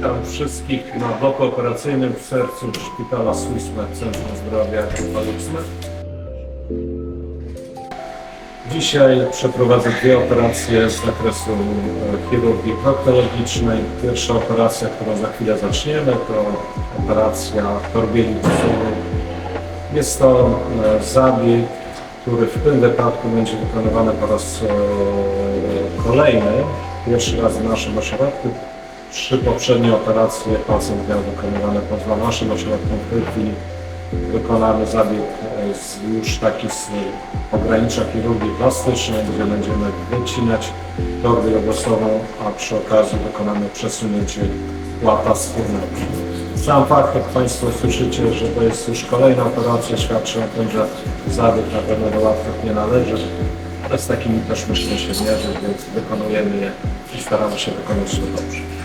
Witam wszystkich na bloku operacyjnym w sercu szpitala Swissmed Centrum Zdrowia Paluxmed. Dzisiaj przeprowadzę dwie operacje z zakresu e, chirurgii proktologicznej. Pierwsza operacja, którą za chwilę zaczniemy, to operacja torbieli. Jest to e, zabieg, który w tym wypadku będzie wykonywany po raz e, kolejny. Pierwszy raz w naszym ośrodku. Poprzednie operacje pacjent miał wykonywane poza naszym ośrodkiem. Chwili wykonamy zabieg e, z, już taki z pogranicza chirurgii plastycznej, gdzie będziemy wycinać torbę jogosową, a przy okazji wykonamy przesunięcie łata skórnego. Sam fakt, jak Państwo słyszycie, że to jest już kolejna operacja, świadczy o tym, że zabieg na pewno do łatwych nie należy, ale z takimi też musimy się mierzyć, więc wykonujemy je i staramy się wykonać to dobrze.